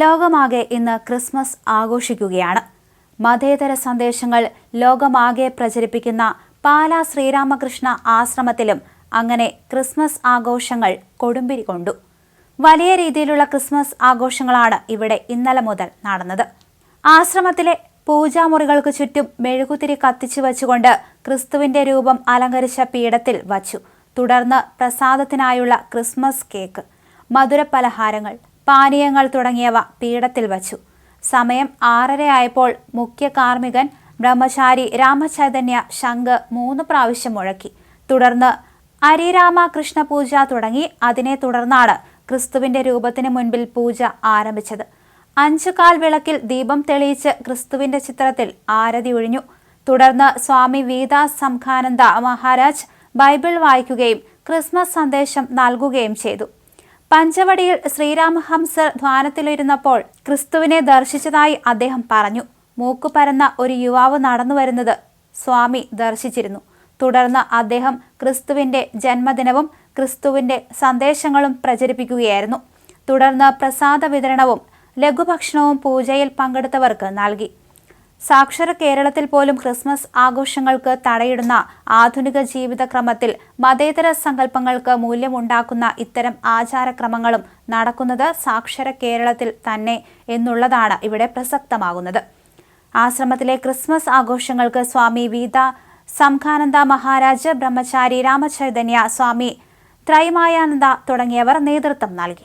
ലോകമാകെ ഇന്ന് ക്രിസ്മസ് ആഘോഷിക്കുകയാണ്. മതേതര സന്ദേശങ്ങൾ ലോകമാകെ പ്രചരിപ്പിക്കുന്ന പാലാ ശ്രീരാമകൃഷ്ണ ആശ്രമത്തിലും അങ്ങനെ ക്രിസ്മസ് ആഘോഷങ്ങൾ കൊടുമ്പിരി കൊണ്ടു. വലിയ രീതിയിലുള്ള ക്രിസ്മസ് ആഘോഷങ്ങളാണ് ഇവിടെ ഇന്നലെ മുതൽ നടന്നത്. ആശ്രമത്തിലെ പൂജാമുറികൾക്ക് ചുറ്റും മെഴുകുതിരി കത്തിച്ചു വച്ചുകൊണ്ട് ക്രിസ്തുവിന്റെ രൂപം അലങ്കരിച്ച പീഠത്തിൽ വച്ചു. തുടർന്ന് പ്രസാദത്തിനായുള്ള ക്രിസ്മസ് കേക്ക് മധുര പലഹാരങ്ങൾ പാനീയങ്ങൾ തുടങ്ങിയവ പീഠത്തിൽ വച്ചു. സമയം ആറരയായപ്പോൾ മുഖ്യ കാർമ്മികൻ ബ്രഹ്മചാരി രാമചൈതന്യ ശംഖ് മൂന്ന് പ്രാവശ്യം മുഴക്കി. തുടർന്ന് അരിരാമ കൃഷ്ണ പൂജ തുടങ്ങി. അതിനെ തുടർന്നാണ് ക്രിസ്തുവിന്റെ രൂപത്തിന് മുൻപിൽ പൂജ ആരംഭിച്ചത്. അഞ്ചു കാൽ വിളക്കിൽ ദീപം തെളിയിച്ച് ക്രിസ്തുവിന്റെ ചിത്രത്തിൽ ആരതി ഒഴിഞ്ഞു. തുടർന്ന് സ്വാമി വീദാസ് സംഖാനന്ദ മഹാരാജ് ബൈബിൾ വായിക്കുകയും ക്രിസ്മസ് സന്ദേശം നൽകുകയും ചെയ്തു. പഞ്ചവടിയിൽ ശ്രീരാമഹംസർ ധ്വാനത്തിലിരുന്നപ്പോൾ ക്രിസ്തുവിനെ ദർശിച്ചതായി അദ്ദേഹം പറഞ്ഞു. മൂക്കു പരന്ന ഒരു യുവാവ് നടന്നു വരുന്നത് സ്വാമി ദർശിച്ചിരുന്നു. തുടർന്ന് അദ്ദേഹം ക്രിസ്തുവിന്റെ ജന്മദിനവും ക്രിസ്തുവിന്റെ സന്ദേശങ്ങളും പ്രചരിപ്പിക്കുകയായിരുന്നു. തുടർന്ന് പ്രസാദ വിതരണവും ലഘുഭക്ഷണവും പൂജയിൽ പങ്കെടുത്തവർക്ക് നൽകി. സാക്ഷര കേരളത്തിൽ പോലും ക്രിസ്മസ് ആഘോഷങ്ങൾക്ക് തടയിടുന്ന ആധുനിക ജീവിതക്രമത്തിൽ മതേതര സങ്കല്പങ്ങൾക്ക് മൂല്യമുണ്ടാക്കുന്ന ഇത്തരം ആചാരക്രമങ്ങളും നടക്കുന്നത് സാക്ഷര കേരളത്തിൽ തന്നെ എന്നുള്ളതാണ് ഇവിടെ പ്രസക്തമാകുന്നത്. ആശ്രമത്തിലെ ക്രിസ്മസ് ആഘോഷങ്ങൾക്ക് സ്വാമി വീത സംഘാനന്ദ മഹാരാജ് ബ്രഹ്മചാരി രാമചൈതന്യ സ്വാമി ത്രൈമായാനന്ദ തുടങ്ങിയവർ നേതൃത്വം നൽകി.